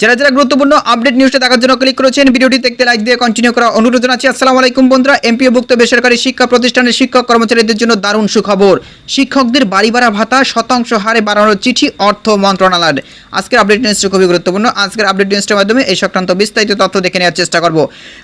যারা যারা গুরুত্বপূর্ণ আপডেট নিউজটা দেখার জন্য ক্লিক করেছেন, ভিডিওটি দেখতে লাইক দিয়ে কন্টিনিউ করা অনুরোধ জানাচ্ছি। আসসালামু আলাইকুম বন্ধুরা এমপিওভুক্ত বেসরকারি শিক্ষা প্রতিষ্ঠানের শিক্ষক কর্মচারীদের জন্য দারুণ সুখবর। শিক্ষকদের বাড়ি ভাড়া ভাতা, শতাংশ হারে বাড়ানোর চিঠি, অর্থ মন্ত্রণালয়ের। আজকের আপডেট নিউজটা খুবই গুরুত্বপূর্ণ। আজকের আপডেট নিউজটার মাধ্যমে এই সংক্রান্ত বিস্তারিত তথ্য দেখে নেওয়ার চেষ্টা করব।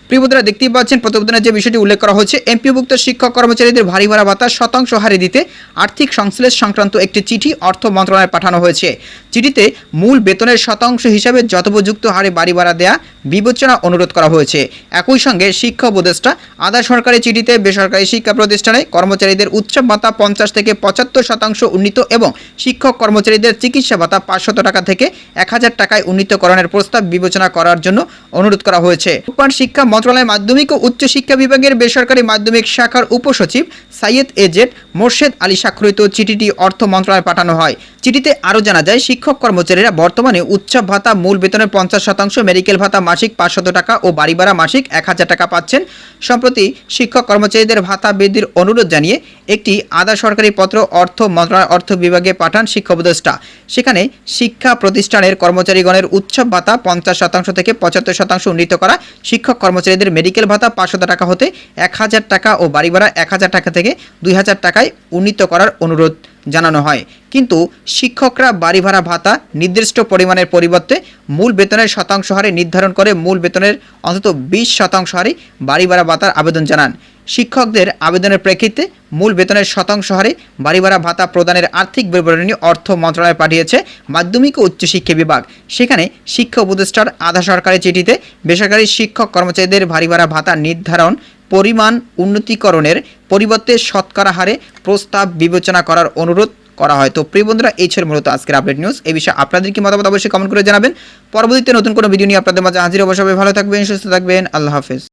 প্রিয় বন্ধুরা, দেখতেই পাচ্ছেন প্রতিবেদনের যে বিষয়টি উল্লেখ করা হচ্ছে এমপিওভুক্ত শিক্ষক কর্মচারীদের ভারী ভাড়া ভাতা, শতাংশ হারে দিতে আর্থিক সংশ্লেষ সংক্রান্ত একটি চিঠি, অর্থ মন্ত্রণালয়ে পাঠানো হয়েছে। চিঠিতে মূল বেতনের শতাংশ হিসাবে যথোপযুক্ত হারে বাড়ি ভাড়া দেয়া বিবেচনা অনুরোধ করা হয়েছে। একই সঙ্গে শিক্ষা উপদেষ্টা আধা সরকারি চিঠিতে বেসরকারি শিক্ষা প্রতিষ্ঠানে কর্মচারীদের উৎসব ভাতা পঞ্চাশ থেকে পঁচাত্তর শতাংশ উন্নীত এবং শিক্ষক কর্মচারীদের চিকিৎসা ভাতা পাঁচশত টাকা থেকে এক হাজার টাকায় উন্নীতকরণের প্রস্তাব বিবেচনা করার জন্য অনুরোধ করা হয়েছে। উপান শিক্ষা মন্ত্রণালয় মাধ্যমিক ও উচ্চ শিক্ষা বিভাগের বেসরকারি মাধ্যমিক শাখার উপসচিব সাইয়েদ এজেড মোর্শেদ আলী স্বাক্ষরিত চিঠিটি অর্থ মন্ত্রণালয়ে পাঠানো হয়। চিঠিতে আরও জানা যায়, শিক্ষক কর্মচারীরা বর্তমানে উৎসব ভাতা মূল বেতনের পঞ্চাশ শতাংশ মেডিকেল ভাতা মাসিক পাঁচশত টাকা ও বাড়ি ভাড়া মাসিক এক হাজার টাকা পাচ্ছেন। সম্প্রতি শিক্ষক কর্মচারীদের ভাতা বৃদ্ধির অনুরোধ জানিয়ে একটি আধা সরকারি পত্র অর্থ মন্ত্রণালয় অর্থ বিভাগে পাঠান শিক্ষা উপদেষ্টা। সেখানে শিক্ষা প্রতিষ্ঠানের কর্মচারীগণের উৎসব ভাতা পঞ্চাশ শতাংশ থেকে পঁচাত্তর শতাংশ উন্নীত করা, শিক্ষক কর্মচারীদের মেডিকেল ভাতা পাঁচশত টাকা হতে এক হাজার টাকা ও বাড়ি ভাড়া এক হাজার টাকা থেকে দুই হাজার টাকায় উন্নীত করার অনুরোধ। জানানো হয়। কিন্তু শিক্ষকরা বাড়ি ভাড়া ভাতা, নির্দিষ্ট পরিমাণের পরিবর্তে মূল বেতনের শতাংশ হারে নির্ধারণ করে মূল বেতনের অন্তত বিশ শতাংশ হারে বাড়ি ভাড়া ভাতার আবেদন জানান। শিক্ষকদের আবেদনের প্রেক্ষিতে মূল বেতনের শতাংশ হারে বাড়ি ভাড়া ভাতা প্রদানের আর্থিক বিবরণী অর্থ মন্ত্রণালয় পাঠিয়েছে মাধ্যমিক ও উচ্চশিক্ষা বিভাগ। সেখানে শিক্ষা উপদেষ্টার আধা সরকারি চিঠিতে বেসরকারি শিক্ষক কর্মচারীদের বাড়ি ভাড়া ভাতা নির্ধারণ পরিমাণ উন্নতিকরণের পরিবর্তে শতকরা হারে প্রস্তাব বিবেচনা করার অনুরোধ করা হয়। তো প্রিয় বন্ধুরা, এই ছিল মূলত আজকের আপডেট নিউজ এই বিষয়ে আপনাদের কি মতামত অবশ্যই কমেন্ট করে জানাবেন। পরবর্তীতে নতুন কোনো ভিডিও নিয়ে আপনাদের মাঝে হাজির অবশ্যই ভালো থাকবেন, সুস্থ থাকবেন। আল্লাহ হাফেজ।